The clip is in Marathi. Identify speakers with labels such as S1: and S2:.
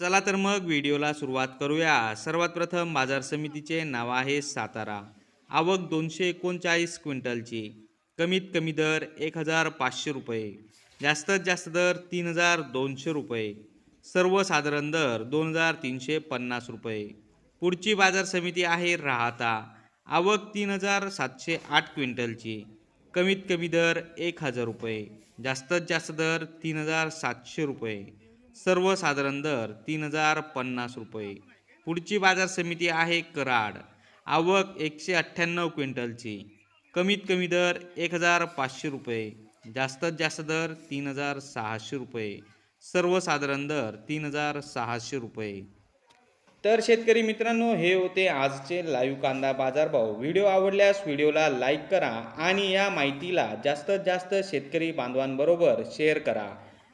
S1: चला तर मग व्हिडिओला सुरुवात करूया. सर्वात प्रथम बाजार समितीचे नाव आहे सातारा. आवक दोनशे एकोणचाळीस क्विंटलची. कमीत कमी दर एक हजार पाचशे रुपये. जास्तीत जास्त दर तीन हजार दोनशे रुपये. सर्वसाधारण दर दोन हजार तीनशे पन्नास रुपये. पुढची बाजार समिती आहे राहता. आवक तीन हजार सातशे आठ क्विंटलची. कमीत कमी दर एक हजार रुपये. जास्तीत जास्त दर तीन हजार सातशे रुपये. सर्वसाधारण दर तीन हजार पन्नास रुपये. पुढची बाजार समिती आहे कराड. आवक एकशे अठ्ठ्याण्णव क्विंटलची. कमीत कमी दर एक हजार पाचशे रुपये. जास्तीत जास्त दर तीन हजार सहाशे रुपये. सर्वसाधारण दर तीन हजार सहाशे रुपये. तर शेतकरी मित्रांनो हे होते आजचे लाईव्ह कांदा बाजारभाव. व्हिडिओ आवडल्यास व्हिडिओला लाईक करा आणि या माहितीला जास्तीत जास्त शेतकरी बांधवांबरोबर शेअर करा.